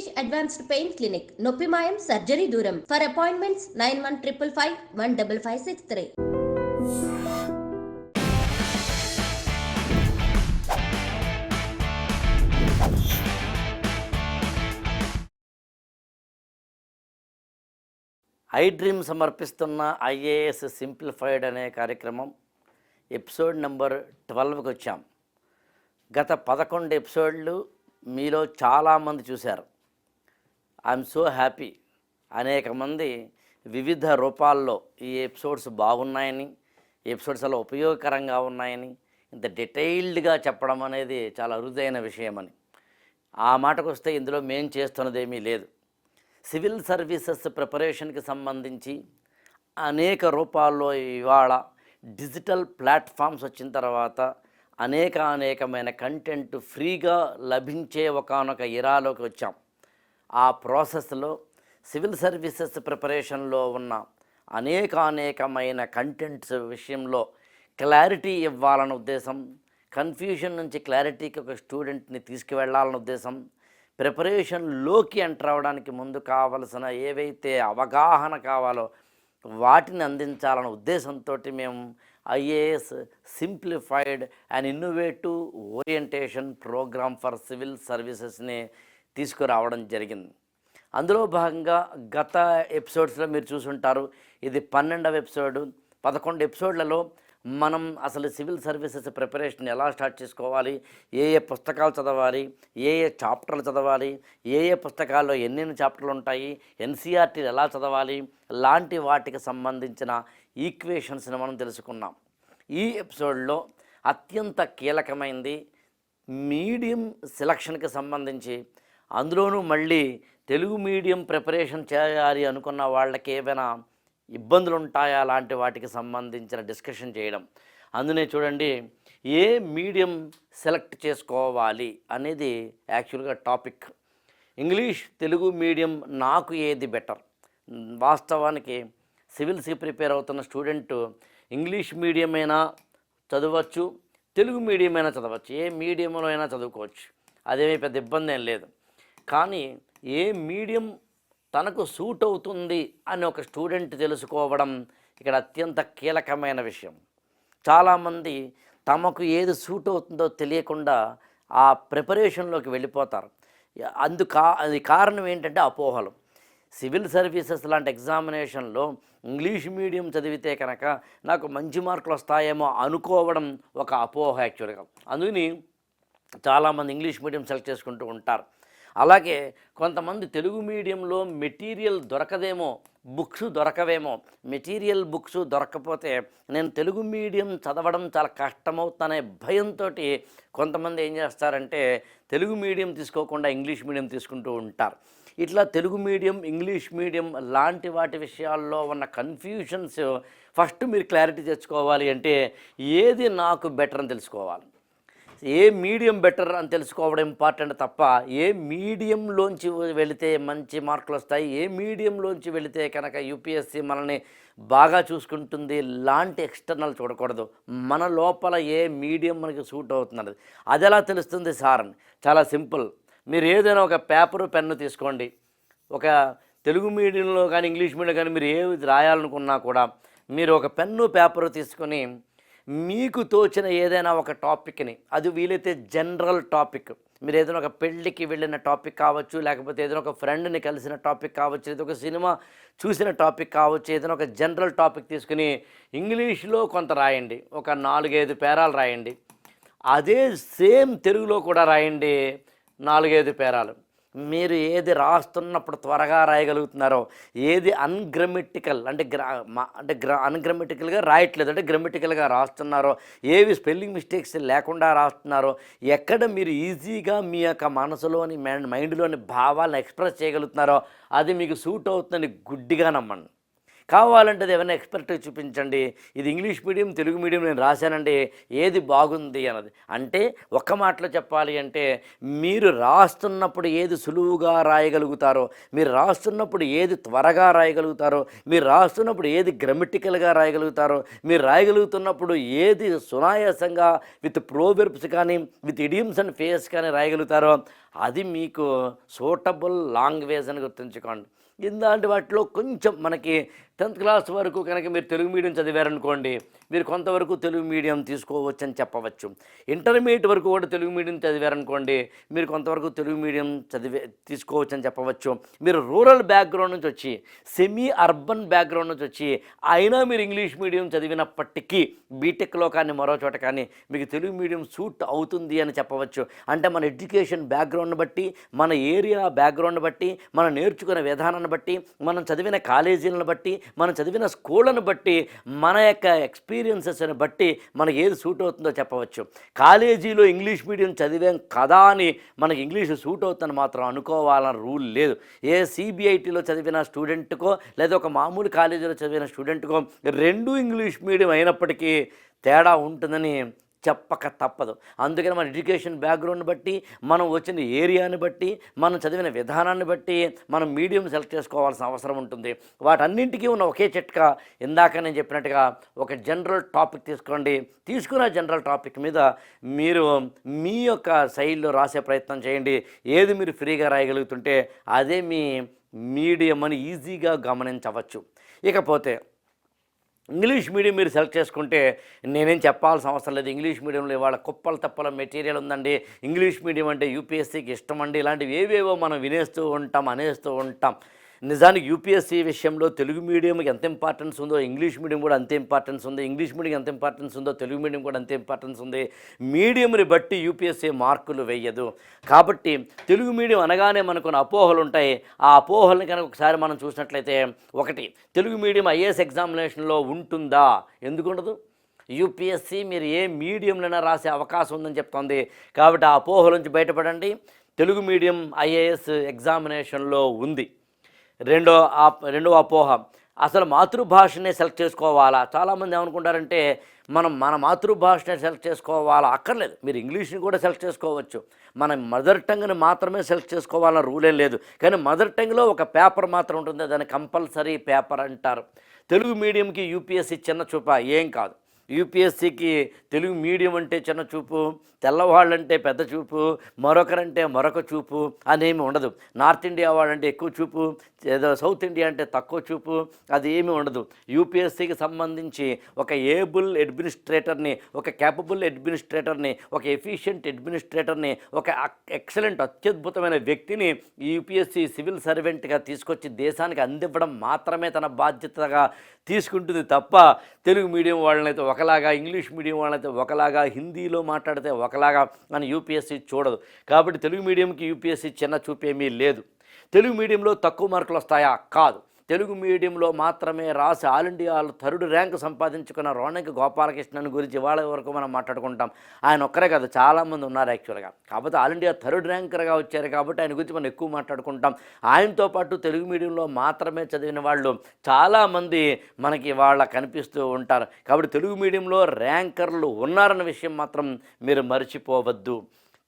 Stage advanced pain clinic నొప్పి మాయం surgery దూరం. For appointments nine one triple five one double five six three I dream సమర్పిస్తున్న IAS simplified అనే కార్యక్రమం episode number ట్వెల్వ్కి వచ్చాం. గత పదకొండు ఎపిసోడ్లు మీలో చాలామంది చూశారు. I'm so happy. అనేక మంది వివిధ రూపాల్లో ఈ ఎపిసోడ్స్ బాగున్నాయని ఎపిసోడ్స్ అలా ఉపయోగకరంగా ఉన్నాయని ఇంత డీటెయిల్డ్గా చెప్పడం అనేది చాలా అరుదైన విషయమని. ఆ మాటకు వస్తే ఇందులో మేం చేస్తున్నదేమీ లేదు. సివిల్ సర్వీసెస్ ప్రిపరేషన్కి సంబంధించి అనేక రూపాల్లో ఇవాళ డిజిటల్ ప్లాట్ఫామ్స్ వచ్చిన తర్వాత అనేక అనేకమైన కంటెంట్ ఫ్రీగా లభించే ఒకనొక ఇరాలోకి వచ్చాం. ఆ ప్రాసెస్లో సివిల్ సర్వీసెస్ ప్రిపరేషన్లో ఉన్న అనేకానేకమైన కంటెంట్స్ విషయంలో క్లారిటీ ఇవ్వాలన్న ఉద్దేశం కన్ఫ్యూజన్ నుంచి క్లారిటీకి ఒక స్టూడెంట్ని తీసుకువెళ్ళాలన్న ఉద్దేశం ప్రిపరేషన్లోకి ఎంటర్ అవ్వడానికి ముందు కావలసిన ఏవైతే అవగాహన కావాలో వాటిని అందించాలన్న ఉద్దేశంతో మేము IAS simplified and innovative orientation program for civil సర్వీసెస్ని తీసుకురావడం జరిగింది. అందులో భాగంగా గత ఎపిసోడ్స్లో మీరు చూసుంటారు ఇది పన్నెండవ ఎపిసోడ్. పదకొండు ఎపిసోడ్లలో మనం అసలు సివిల్ సర్వీసెస్ ప్రిపరేషన్ ఎలా స్టార్ట్ చేసుకోవాలి ఏ ఏ పుస్తకాలు చదవాలి ఏ ఏ చాప్టర్లు చదవాలి ఏ ఏ పుస్తకాల్లో ఎన్నెన్ని చాప్టర్లు ఉంటాయి ఎన్సీఆర్టీలు ఎలా చదవాలి లాంటి వాటికి సంబంధించిన ఈక్వేషన్స్ని మనం తెలుసుకున్నాం. ఈ ఎపిసోడ్లో అత్యంత కీలకమైంది మీడియం సెలక్షన్కి సంబంధించి అందులోనూ మళ్ళీ తెలుగు మీడియం ప్రిపరేషన్ చేయాలి అనుకున్న వాళ్ళకి ఏమైనా ఇబ్బందులు ఉంటాయా లాంటి వాటికి సంబంధించిన డిస్కషన్ చేయడం. అందునే చూడండి ఏ మీడియం సెలెక్ట్ చేసుకోవాలి అనేది యాక్చువల్గా టాపిక్. ఇంగ్లీష్ తెలుగు మీడియం నాకు ఏది బెటర్? వాస్తవానికి సివిల్స్కి ప్రిపేర్ అవుతున్న స్టూడెంట్ ఇంగ్లీష్ మీడియం అయినా చదవచ్చు తెలుగు మీడియం అయినా చదవచ్చు ఏ మీడియంలో అయినా చదువుకోవచ్చు. అదేమీ పెద్ద ఇబ్బంది ఏం లేదు. కానీ ఏ మీడియం తనకు సూట్ అవుతుంది అని ఒక స్టూడెంట్ తెలుసుకోవడం ఇక్కడ అత్యంత కీలకమైన విషయం. చాలామంది తమకు ఏది సూట్ అవుతుందో తెలియకుండా ఆ ప్రిపరేషన్లోకి వెళ్ళిపోతారు. అందు కా అది కారణం ఏంటంటే అపోహలు. సివిల్ సర్వీసెస్ లాంటి ఎగ్జామినేషన్లో ఇంగ్లీష్ మీడియం చదివితే కనుక నాకు మంచి మార్కులు వస్తాయేమో అనుకోవడం ఒక అపోహ యాక్చువల్గా. అందుకని చాలామంది ఇంగ్లీష్ మీడియం సెలెక్ట్ చేసుకుంటూ ఉంటారు. అలాగే కొంతమంది తెలుగు మీడియంలో మెటీరియల్ దొరకదేమో బుక్స్ దొరకవేమో. మెటీరియల్ బుక్స్ దొరకకపోతే నేను తెలుగు మీడియం చదవడం చాలా కష్టమవుతుందనే భయంతో కొంతమంది ఏం చేస్తారంటే తెలుగు మీడియం తీసుకోకుండా ఇంగ్లీష్ మీడియం తీసుకుంటూ ఉంటారు. ఇట్లా తెలుగు మీడియం ఇంగ్లీష్ మీడియం లాంటి వాటి విషయాల్లో ఉన్న కన్ఫ్యూషన్స్ ఫస్ట్ మీరు క్లారిటీ తెచ్చుకోవాలి అంటే ఏది నాకు బెటర్ అని తెలుసుకోవాలి. ఏ మీడియం బెటర్ అని తెలుసుకోవడం ఇంపార్టెంట్ తప్ప ఏ మీడియంలోంచి వెళితే మంచి మార్కులు వస్తాయి ఏ మీడియంలోంచి వెళితే కనుక యూపీఎస్సీ మనల్ని బాగా చూసుకుంటుంది లాంటి ఎక్స్టర్నల్ చూడకూడదు. మన లోపల ఏ మీడియం మనకి సూట్ అవుతున్నది. అది ఎలా తెలుస్తుంది సార్? అని చాలా సింపుల్. మీరు ఏదైనా ఒక పేపరు పెన్ను తీసుకోండి. ఒక తెలుగు మీడియంలో కానీ ఇంగ్లీష్ మీడియం కానీ మీరు ఏది రాయాలనుకున్నా కూడా మీరు ఒక పెన్ను పేపరు తీసుకొని మీకు తోచిన ఏదైనా ఒక టాపిక్ని అది వీలైతే జనరల్ టాపిక్. మీరు ఏదైనా ఒక పెళ్ళికి వెళ్ళిన టాపిక్ కావచ్చు లేకపోతే ఏదైనా ఒక ఫ్రెండ్ని కలిసిన టాపిక్ కావచ్చు ఏదో ఒక సినిమా చూసిన టాపిక్ కావచ్చు ఏదైనా ఒక జనరల్ టాపిక్ తీసుకుని ఇంగ్లీష్లో కొంత రాయండి. ఒక నాలుగైదు పేరాలు రాయండి. అదే సేమ్ తెలుగులో కూడా రాయండి నాలుగైదు పేరాలు. మీరు ఏది రాస్తున్నప్పుడు త్వరగా రాయగలుగుతున్నారో ఏది అన్గ్రమెటికల్ అంటే గ్రా మా- అంటే గ్రా అన్గ్రమెటికల్గా రాయట్లేదు అంటే గ్రమెటికల్గా రాస్తున్నారో ఏవి స్పెల్లింగ్ మిస్టేక్స్ లేకుండా రాస్తున్నారో ఎక్కడ మీరు ఈజీగా మీ యొక్క మనసులోని మైండ్ మైండ్లోని భావాలను ఎక్స్ప్రెస్ చేయగలుగుతున్నారో అది మీకు సూట్ అవుతుందని గుడ్డిగా నమ్మండి. కావాలంటే అది ఏమైనా ఎక్స్పర్ట్ చూపించండి? ఇది ఇంగ్లీష్ మీడియం తెలుగు మీడియం నేను రాశానండి ఏది బాగుంది అన్నది. అంటే ఒక్క మాటలో చెప్పాలి అంటే మీరు రాస్తున్నప్పుడు ఏది సులువుగా రాయగలుగుతారో మీరు రాస్తున్నప్పుడు ఏది త్వరగా రాయగలుగుతారో మీరు రాస్తున్నప్పుడు ఏది గ్రమటికల్గా రాయగలుగుతారో మీరు రాయగలుగుతున్నప్పుడు ఏది సునాయాసంగా విత్ ప్రోవెర్బ్స్ కానీ విత్ ఇడియమ్స్ అండ్ ఫేస్ కానీ రాయగలుగుతారో అది మీకు సూటబుల్ లాంగ్వేజ్ అని గుర్తుంచుకోండి. ఇలాంటి వాటిలో కొంచెం మనకి టెన్త్ క్లాస్ వరకు కనుక మీరు తెలుగు మీడియం చదివారనుకోండి మీరు కొంతవరకు తెలుగు మీడియం తీసుకోవచ్చు అని చెప్పవచ్చు. ఇంటర్మీడియట్ వరకు కూడా తెలుగు మీడియం చదివారనుకోండి మీరు కొంతవరకు తెలుగు మీడియం చదివే తీసుకోవచ్చు అని చెప్పవచ్చు. మీరు రూరల్ బ్యాక్గ్రౌండ్ నుంచి వచ్చి సెమీ అర్బన్ బ్యాక్గ్రౌండ్ నుంచి వచ్చి అయినా మీరు ఇంగ్లీష్ మీడియం చదివినప్పటికీ బీటెక్లో కానీ మరో చోట కానీ మీకు తెలుగు మీడియం సూట్ అవుతుంది అని చెప్పవచ్చు. అంటే మన ఎడ్యుకేషన్ బ్యాక్గ్రౌండ్ బట్టి మన ఏరియా బ్యాక్గ్రౌండ్ బట్టి మనం నేర్చుకునే విధానాన్ని బట్టి మనం చదివిన కాలేజీలను బట్టి మనం చదివిన స్కూళ్ళను బట్టి మన యొక్క ఎక్స్పీరియన్సెస్ని బట్టి మనకి ఏది సూట్ అవుతుందో చెప్పవచ్చు. కాలేజీలో ఇంగ్లీష్ మీడియం చదివాం కదా అని మనకి ఇంగ్లీష్ సూట్ అవుతుందని మాత్రం అనుకోవాలని రూల్ లేదు. ఏ సిబిఐటీలో చదివిన స్టూడెంట్కో లేదా ఒక మామూలు కాలేజీలో చదివిన స్టూడెంట్కో రెండు ఇంగ్లీష్ మీడియం అయినప్పటికీ తేడా ఉంటుందని చెప్పక తప్పదు. అందుకని మన ఎడ్యుకేషన్ బ్యాక్గ్రౌండ్ బట్టి మనం వచ్చిన ఏరియాని బట్టి మనం చదివిన విధానాన్ని బట్టి మనం మీడియం సెలెక్ట్ చేసుకోవాల్సిన అవసరం ఉంటుంది. వాటన్నింటికీ ఉన్న ఒకే చిట్కా ఇందాక నేను చెప్పినట్టుగా ఒక జనరల్ టాపిక్ తీసుకోండి. తీసుకున్న జనరల్ టాపిక్ మీద మీరు మీ యొక్క శైలిలో రాసే ప్రయత్నం చేయండి. ఏది మీరు ఫ్రీగా రాయగలుగుతుంటే అదే మీ మీడియం అని ఈజీగా గమనించవచ్చు. ఇకపోతే ఇంగ్లీష్ మీడియం మీరు సెలెక్ట్ చేసుకుంటే నేనేం చెప్పాల్సిన అవసరం లేదు. ఇంగ్లీష్ మీడియంలో ఇవాళ కుప్పల తప్పల మెటీరియల్ ఉందండి. ఇంగ్లీష్ మీడియం అంటే యూపీఎస్సీకి ఇష్టం అండి. ఇలాంటివి ఏవేవో మనం వినేస్తూ ఉంటాం అనేస్తూ ఉంటాం. నిజానికి యూపీఎస్సీ విషయంలో తెలుగు మీడియంకి ఎంత ఇంపార్టెన్స్ ఉందో ఇంగ్లీష్ మీడియం కూడా అంతే ఇంపార్టెన్స్ ఉంది ఇంగ్లీష్ మీడియం ఎంత ఇంపార్టెన్స్ ఉందో తెలుగు మీడియం కూడా అంతే ఇంపార్టెన్స్ ఉంది. మీడియంని బట్టి యూపీఎస్సీ మార్కులు వేయదు. కాబట్టి తెలుగు మీడియం అనగానే మనకు అపోహలు ఉంటాయి. ఆ అపోహల్ని కనుక ఒకసారి మనం చూసినట్లయితే ఒకటి తెలుగు మీడియం ఐఏఎస్ ఎగ్జామినేషన్లో ఉంటుందా? ఎందుకుండదు? యూపీఎస్సీ మీరు ఏ మీడియంలోనే రాసే అవకాశం ఉందని చెప్తోంది. కాబట్టి ఆ అపోహల నుంచి బయటపడండి. తెలుగు మీడియం ఐఏఎస్ ఎగ్జామినేషన్లో ఉంది. రెండో ఆ రెండో అపోహ. అసలు మాతృభాషనే సెలెక్ట్ చేసుకోవాలా? చాలామంది ఏమనుకుంటారంటే మనం మన మాతృభాషనే సెలెక్ట్ చేసుకోవాలా? అక్కర్లేదు. మీరు ఇంగ్లీష్ని కూడా సెలెక్ట్ చేసుకోవచ్చు. మన మదర్ టంగ్ని మాత్రమే సెలెక్ట్ చేసుకోవాలన్న రూలేం లేదు. కానీ మదర్ టంగ్లో ఒక పేపర్ మాత్రం ఉంటుంది. దాన్ని కంపల్సరీ పేపర్ అంటారు. తెలుగు మీడియంకి యూపీఎస్సీ చిన్న చూప. ఏం కాదు. యూపీఎస్సీకి తెలుగు మీడియం అంటే చిన్న చూపు తెల్లవాళ్ళంటే పెద్ద చూపు మరొకరంటే మరొక చూపు అనేమి ఉండదు. నార్త్ ఇండియా వాళ్ళంటే ఎక్కువ చూపు ఏదో సౌత్ ఇండియా అంటే తక్కువ చూపు అది ఏమీ ఉండదు. యూపీఎస్సీకి సంబంధించి ఒక ఏబుల్ అడ్మినిస్ట్రేటర్ని ఒక క్యాపబుల్ అడ్మినిస్ట్రేటర్ని ఒక ఎఫిషియెంట్ అడ్మినిస్ట్రేటర్ని ఒక ఎక్సలెంట్ అత్యద్భుతమైన వ్యక్తిని యూపీఎస్సీ సివిల్ సర్వెంట్గా తీసుకొచ్చి దేశానికి అందివ్వడం మాత్రమే తన బాధ్యతగా తీసుకుంటుంది తప్ప తెలుగు మీడియం వాళ్ళనైతే ఒకలాగా ఇంగ్లీష్ మీడియం వాళ్ళైతే ఒకలాగా హిందీలో మాట్లాడితే ఒకలాగా మన యూపీఎస్సీ చూడదు. కాబట్టి తెలుగు మీడియంకి యూపీఎస్సీ చిన్న చూపేమీ లేదు. తెలుగు మీడియంలో తక్కువ మార్కులు వస్తాయా? కాదు. తెలుగు మీడియంలో మాత్రమే రాసి ఆల్ ఇండియాలో థర్డ్ ర్యాంక్ సంపాదించుకున్న రోణంకి గోపాలకృష్ణన్ గురించి ఇవాళ వరకు మనం మాట్లాడుకుంటాం. ఆయన ఒక్కరే కాదు చాలామంది ఉన్నారు యాక్చువల్గా. కాకపోతే ఆల్ ఇండియా థర్డ్ ర్యాంకర్గా వచ్చారు కాబట్టి ఆయన గురించి మనం ఎక్కువ మాట్లాడుకుంటాం. ఆయనతో పాటు తెలుగు మీడియంలో మాత్రమే చదివిన వాళ్ళు చాలామంది మనకి వాళ్ళ కనిపిస్తూ ఉంటారు. కాబట్టి తెలుగు మీడియంలో ర్యాంకర్లు ఉన్నారన్న విషయం మాత్రం మీరు మర్చిపోవద్దు.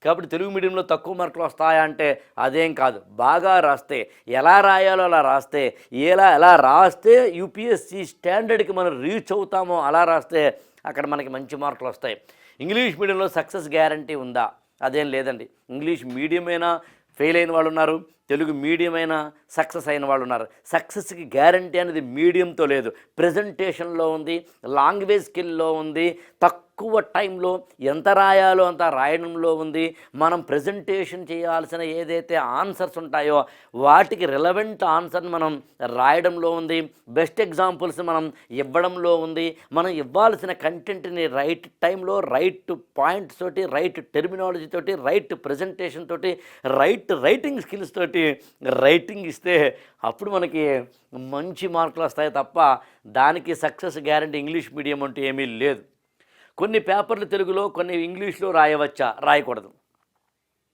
కాబట్టి తెలుగు మీడియంలో తక్కువ మార్కులు వస్తాయా అంటే అదేం కాదు. బాగా రాస్తే ఎలా రాయాలో అలా రాస్తే ఎలా ఎలా రాస్తే యూపీఎస్సి స్టాండర్డ్కి మనం రీచ్ అవుతామో అలా రాస్తే అక్కడ మనకి మంచి మార్కులు వస్తాయి. ఇంగ్లీష్ మీడియంలో సక్సెస్ గ్యారంటీ ఉందా? అదేం లేదండి. ఇంగ్లీష్ మీడియమైనా ఫెయిల్ అయిన వాళ్ళు ఉన్నారు తెలుగు మీడియం అయినా సక్సెస్ అయిన వాళ్ళు ఉన్నారు సక్సెస్కి గ్యారంటీ అనేది మీడియంతో లేదు. ప్రజెంటేషన్లో ఉంది లాంగ్వేజ్ స్కిల్లో ఉంది తక్కువ తక్కువ టైంలో ఎంత రాయాలో అంత రాయడంలో ఉంది. మనం ప్రజెంటేషన్ చేయాల్సిన ఏదైతే ఆన్సర్స్ ఉంటాయో వాటికి రిలవెంట్ ఆన్సర్ని మనం రాయడంలో ఉంది. బెస్ట్ ఎగ్జాంపుల్స్ మనం ఇవ్వడంలో ఉంది. మనం ఇవ్వాల్సిన కంటెంట్ని రైట్ టైంలో రైట్ పాయింట్స్ తోటి రైట్ టెర్మినాలజీ తోటి రైట్ ప్రజెంటేషన్ తోటి రైట్ రైటింగ్ స్కిల్స్ తోటి రైటింగ్ ఇస్తే అప్పుడు మనకి మంచి మార్కులు వస్తాయి తప్ప దానికి సక్సెస్ గ్యారంటీ ఇంగ్లీష్ మీడియం అంటూ ఏమీ లేదు. కొన్ని పేపర్లు తెలుగులో కొన్ని ఇంగ్లీష్లో రాయవచ్చా? రాయకూడదు.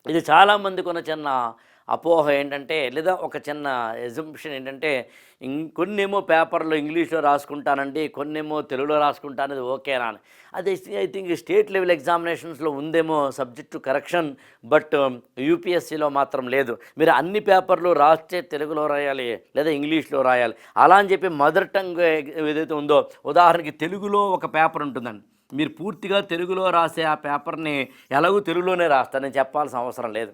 ఇది చాలామందికి ఉన్న చిన్న అపోహ ఏంటంటే లేదా ఒక చిన్న ఎజంప్షన్ ఏంటంటే ఇం- కొన్నేమో పేపర్లో ఇంగ్లీష్లో రాసుకుంటానండి కొన్నేమో తెలుగులో రాసుకుంటానది ఓకేనా అని. అది ఐ థింక్ స్టేట్ లెవెల్ ఎగ్జామినేషన్స్లో ఉందేమో సబ్జెక్టు కరెక్షన్ బట్ యూపీఎస్సీలో మాత్రం లేదు. మీరు అన్ని పేపర్లు రాస్తే తెలుగులో రాయాలి లేదా ఇంగ్లీష్లో రాయాలి. అలా అని చెప్పి మదర్ టంగ్ ఏదైతే ఉందో ఉదాహరణకి తెలుగులో ఒక పేపర్ ఉంటుందండి. మీరు పూర్తిగా తెలుగులో రాసే ఆ పేపర్ని ఎలాగో తెలుగులోనే రాస్తానని చెప్పాల్సిన అవసరం లేదు.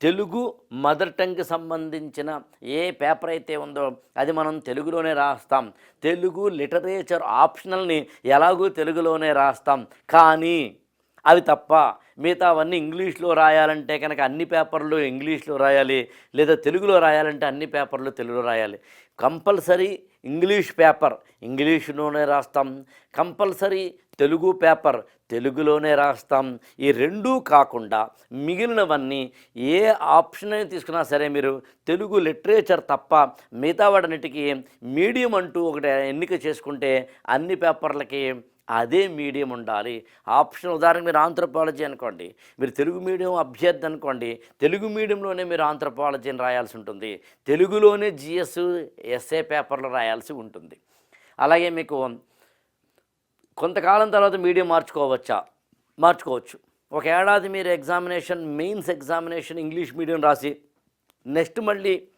తెలుగు మదర్ టంగ్కి సంబంధించిన ఏ పేపర్ అయితే ఉందో అది మనం తెలుగులోనే రాస్తాం. తెలుగు లిటరేచర్ ఆప్షనల్ని ఎలాగూ తెలుగులోనే రాస్తాం. కానీ అవి తప్ప మిగతా అవన్నీ ఇంగ్లీష్లో రాయాలంటే కనుక అన్ని పేపర్లు ఇంగ్లీష్లో రాయాలి లేదా తెలుగులో రాయాలంటే అన్ని పేపర్లు తెలుగులో రాయాలి. కంపల్సరీ ఇంగ్లీష్ పేపర్ ఇంగ్లీష్లోనే రాస్తాం. కంపల్సరీ తెలుగు పేపర్ తెలుగులోనే రాస్తాం. ఈ రెండూ కాకుండా మిగిలినవన్నీ ఏ ఆప్షన్ అయినా తీసుకున్నా సరే మీరు తెలుగు లిటరేచర్ తప్ప మిగతా వాటన్నిటికీ మీడియం అంటూ ఒకటి ఎన్నిక చేసుకుంటే అన్ని పేపర్లకి అదే మీడియం ఉండాలి. ఆప్షన్ ఉదాహరణకు మీరు ఆంథ్రపాలజీ అనుకోండి మీరు తెలుగు మీడియం అభ్యర్థి అనుకోండి తెలుగు మీడియంలోనే మీరు ఆంథ్రపాలజీని రాయాల్సి ఉంటుంది. తెలుగులోనే జిఎస్ ఎస్ఏ పేపర్లు రాయాల్సి ఉంటుంది. అలాగే మీకు కొంతకాలం తర్వాత మీడియం మార్చుకోవచ్చా? మార్చుకోవచ్చు. ఒక ఏడాది మీరు examination mains examination English medium రాసి నెక్స్ట్ మళ్ళీ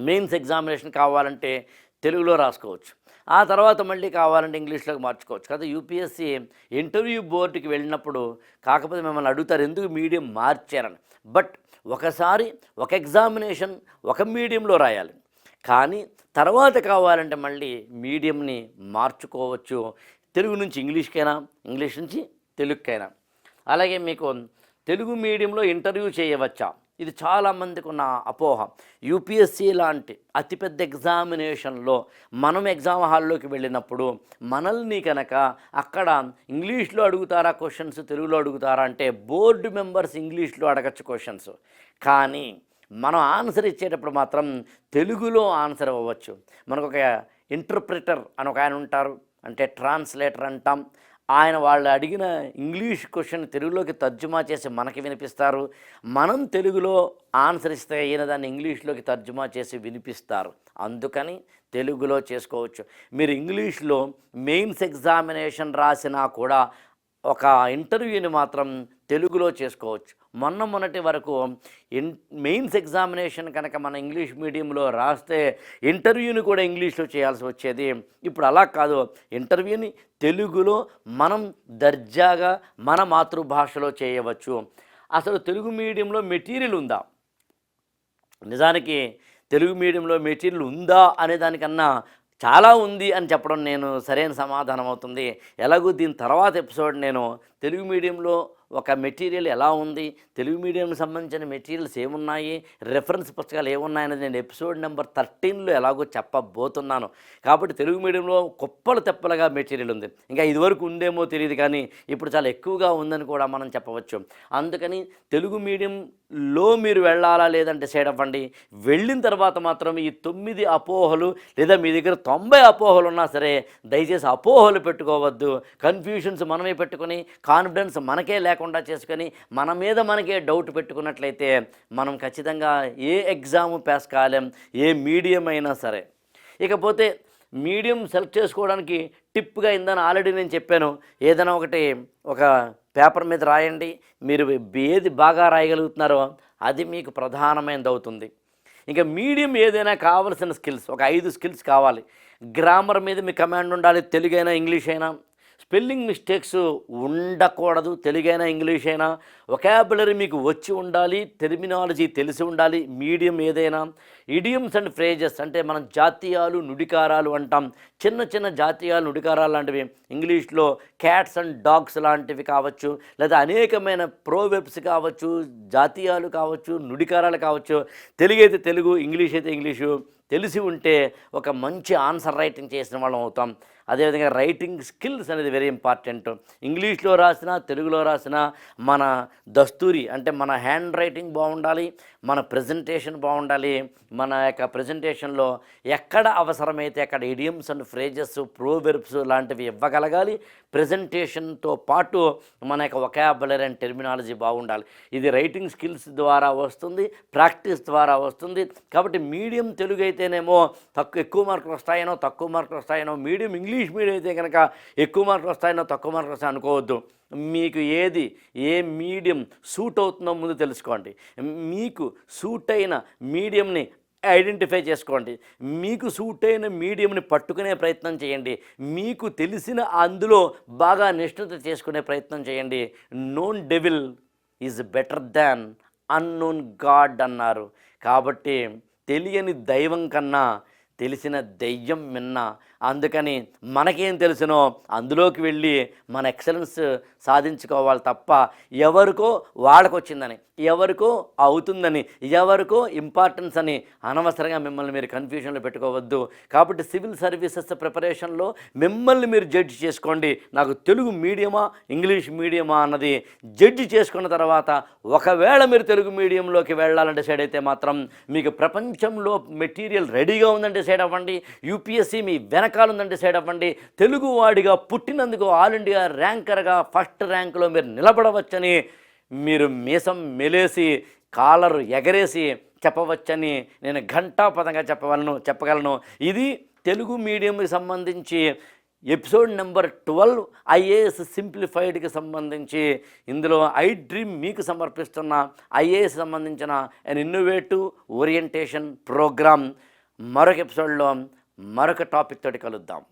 మెయిన్స్ ఎగ్జామినేషన్ కావాలంటే తెలుగులో రాసుకోవచ్చు. ఆ తర్వాత మళ్ళీ కావాలంటే ఇంగ్లీష్లోకి మార్చుకోవచ్చు. కదా యూపీఎస్సీ ఇంటర్వ్యూ బోర్డుకి వెళ్ళినప్పుడు కాకపోతే మిమ్మల్ని అడుగుతారు ఎందుకు మీడియం మార్చారని? బట్ ఒకసారి ఒక ఎగ్జామినేషన్ ఒక మీడియంలో రాయాలి. కానీ తర్వాత కావాలంటే మళ్ళీ మీడియంని మార్చుకోవచ్చు. తెలుగు నుంచి ఇంగ్లీష్కైనా ఇంగ్లీష్ నుంచి తెలుగుకైనా. అలాగే మీకు తెలుగు మీడియంలో ఇంటర్వ్యూ చేయవచ్చా? ఇది చాలామందికి ఉన్న అపోహ. యూపీఎస్సీ లాంటి అతిపెద్ద ఎగ్జామినేషన్లో మనం ఎగ్జామ్ హాల్లోకి వెళ్ళినప్పుడు మనల్ని కనుక అక్కడ ఇంగ్లీష్లో అడుగుతారా క్వశ్చన్స్ తెలుగులో అడుగుతారా అంటే బోర్డు మెంబర్స్ ఇంగ్లీష్లో అడగచ్చు క్వశ్చన్స్. కానీ మనం ఆన్సర్ ఇచ్చేటప్పుడు మాత్రం తెలుగులో ఆన్సర్ ఇవ్వచ్చు మనకు ఒక ఇంటర్ప్రిటర్ అని ఒక ఆయన ఉంటారు. అంటే ట్రాన్స్లేటర్ అంటాం. ఆయన వాళ్ళు అడిగిన ఇంగ్లీష్ క్వశ్చన్ తెలుగులోకి తర్జుమా చేసి మనకి వినిపిస్తారు. మనం తెలుగులో ఆన్సర్ ఇస్తే అయిన దాన్ని ఇంగ్లీష్లోకి తర్జుమా చేసి వినిపిస్తారు. అందుకని తెలుగులో చేసుకోవచ్చు. మీరు ఇంగ్లీష్లో మెయిన్స్ ఎగ్జామినేషన్ రాసినా కూడా ఒక ఇంటర్వ్యూని మాత్రం తెలుగులో చేసుకోవచ్చు. మొన్న మొన్నటి వరకు ఇన్ మెయిన్స్ ఎగ్జామినేషన్ కనుక మన ఇంగ్లీష్ మీడియంలో రాస్తే ఇంటర్వ్యూని కూడా ఇంగ్లీష్లో చేయాల్సి వచ్చేది. ఇప్పుడు అలా కాదు. ఇంటర్వ్యూని తెలుగులో మనం దర్జాగా మన మాతృభాషలో చేయవచ్చు. అసలు తెలుగు మీడియంలో మెటీరియల్ ఉందా? నిజానికి తెలుగు మీడియంలో మెటీరియల్ ఉందా అనే దానికన్నా చాలా ఉంది అని చెప్పడం నేను సరైన సమాధానం అవుతుంది. ఎలాగో దీని తర్వాత ఎపిసోడ్ నేను తెలుగు మీడియంలో ఒక మెటీరియల్ ఎలా ఉంది? తెలుగు మీడియంకి సంబంధించిన మెటీరియల్స్ ఏమున్నాయి? రెఫరెన్స్ పుస్తకాలు ఏమున్నాయనేది నేను ఎపిసోడ్ నెంబర్ థర్టీన్లో ఎలాగో చెప్పబోతున్నాను. కాబట్టి తెలుగు మీడియంలో కుప్పలు తెప్పలుగా మెటీరియల్ ఉంది. ఇంకా ఇదివరకు ఉందేమో తెలియదు కానీ ఇప్పుడు చాలా ఎక్కువగా ఉందని కూడా మనం చెప్పవచ్చు. అందుకని తెలుగు మీడియంలో మీరు వెళ్ళాలా లేదంటే డిసైడ్ అవ్వండి. వెళ్ళిన తర్వాత మాత్రం ఈ తొమ్మిది అపోహలు లేదా మీ దగ్గర తొంభై అపోహలు ఉన్నా సరే దయచేసి అపోహలు పెట్టుకోవద్దు. కన్ఫ్యూషన్స్ మనమే పెట్టుకొని కాన్ఫిడెన్స్ మనకే లేకుండా చేసుకొని మన మీద మనకే డౌట్ పెట్టుకున్నట్లయితే మనం ఖచ్చితంగా ఏ ఎగ్జామ్ పాస్ కాలేం ఏ మీడియం అయినా సరే. ఇకపోతే మీడియం సెలెక్ట్ చేసుకోవడానికి టిప్గా ఇందని ఆల్రెడీ నేను చెప్పాను. ఏదైనా ఒకటి ఒక పేపర్ మీద రాయండి. మీరు ఏది బాగా రాయగలుగుతున్నారో అది మీకు ప్రధానమైనది అవుతుంది ఇంకా మీడియం ఏదైనా కావాల్సిన స్కిల్స్ ఒక ఐదు స్కిల్స్ కావాలి. గ్రామర్ మీద మీ కమాండ్ ఉండాలి తెలుగైనా ఇంగ్లీష్ అయినా. స్పెల్లింగ్ మిస్టేక్స్ ఉండకూడదు. తెలుగైనా ఇంగ్లీష్ అయినా ఒకాబులరీ మీకు వచ్చి ఉండాలి టెర్మినాలజీ తెలిసి ఉండాలి మీడియం ఏదైనా. ఇడియమ్స్ అండ్ ఫ్రేజెస్ అంటే మనం జాతీయాలు నుడికారాలు అంటాం. చిన్న చిన్న జాతీయాలు నుడికారాలు లాంటివి. ఇంగ్లీష్లో క్యాట్స్ అండ్ డాగ్స్ లాంటివి కావచ్చు లేదా అనేకమైన ప్రోవెబ్స్ కావచ్చు జాతీయాలు కావచ్చు నుడికారాలు కావచ్చు. తెలుగు అయితే తెలుగు ఇంగ్లీష్ అయితే ఇంగ్లీషు. తెలిసి ఉంటే ఒక మంచి ఆన్సర్ రైటింగ్ చేసిన వాళ్ళం అవుతాం. అదేవిధంగా రైటింగ్ స్కిల్స్ అనేది వెరీ ఇంపార్టెంట్ ఇంగ్లీష్లో రాసినా తెలుగులో రాసినా మన దస్తూరి అంటే మన హ్యాండ్ రైటింగ్ బాగుండాలి మన ప్రజెంటేషన్ బాగుండాలి మన యొక్క ప్రజెంటేషన్లో ఎక్కడ అవసరమైతే అక్కడ ఇడియమ్స్ అండ్ ఫ్రేజెస్ ప్రోవెర్బ్స్ లాంటివి ఇవ్వగలగాలి ప్రజెంటేషన్తో పాటు మన యొక్క ఒకాబులరీ అండ్ టెర్మినాలజీ బాగుండాలి. ఇది రైటింగ్ స్కిల్స్ ద్వారా వస్తుంది ప్రాక్టీస్ ద్వారా వస్తుంది. కాబట్టి మీడియం తెలుగు అయితేనేమో తక్కువ ఎక్కువ మార్కులు వస్తాయనో తక్కువ మార్కులు వస్తాయనో మీడియం ఇంగ్లీష్ ఇంగ్లీష్ మీడియం అయితే కనుక ఎక్కువ మార్కులు వస్తాయన్నా తక్కువ మార్కులు వస్తాయి అనుకోవద్దు. మీకు ఏది ఏ మీడియం సూట్ అవుతుందో ముందు తెలుసుకోండి. మీకు సూట్ అయిన మీడియంని ఐడెంటిఫై చేసుకోండి. మీకు సూట్ అయిన మీడియంని పట్టుకునే ప్రయత్నం చేయండి. మీకు తెలిసిన అందులో బాగా నిష్ణత చేసుకునే ప్రయత్నం చేయండి. Known devil is better than unknown god అన్నారు. కాబట్టి తెలియని దైవం కన్నా తెలిసిన దెయ్యం మిన్న అందుకని మనకేం తెలుసునో అందులోకి వెళ్ళి మన ఎక్సలెన్స్ సాధించుకోవాలి తప్ప ఎవరికో వాళ్ళకొచ్చిందని ఎవరికో అవుతుందని ఎవరికో ఇంపార్టెన్స్ అని అనవసరంగా మిమ్మల్ని మీరు కన్ఫ్యూజన్లో పెట్టుకోవద్దు. కాబట్టి సివిల్ సర్వీసెస్ ప్రిపరేషన్లో మిమ్మల్ని మీరు జడ్జి చేసుకోండి. నాకు తెలుగు మీడియమా ఇంగ్లీష్ మీడియమా అన్నది జడ్జి చేసుకున్న తర్వాత ఒకవేళ మీరు తెలుగు మీడియంలోకి వెళ్ళాలని డిసైడ్ అయితే మాత్రం మీకు ప్రపంచంలో మెటీరియల్ రెడీగా ఉందని డిసైడ్ అవ్వండి. యూపీఎస్సీ మీ వెనక వెనకాల ఉందని సైడ్ అవ్వండి. తెలుగు వాడిగా పుట్టినందుకు ఆల్ ఇండియా ర్యాంకర్గా ఫస్ట్ ర్యాంకులో మీరు నిలబడవచ్చని మీరు మీసం మెలేసి కాలరు ఎగరేసి చెప్పవచ్చని నేను ఘంటాపదంగా చెప్పగలను చెప్పగలను. ఇది తెలుగు మీడియంకి సంబంధించి ఎపిసోడ్ నెంబర్ ట్వెల్వ్ ఐఏఎస్ సింప్లిఫైడ్కి సంబంధించి ఇందులో ఐ డ్రీమ్ మీకు సమర్పిస్తున్న ఐఏఎస్ సంబంధించిన అన్ ఇన్నోవేటివ్ ఓరియంటేషన్ ప్రోగ్రామ్. మరొక ఎపిసోడ్లో మరొక టాపిక్ తోటి కలుద్దాం.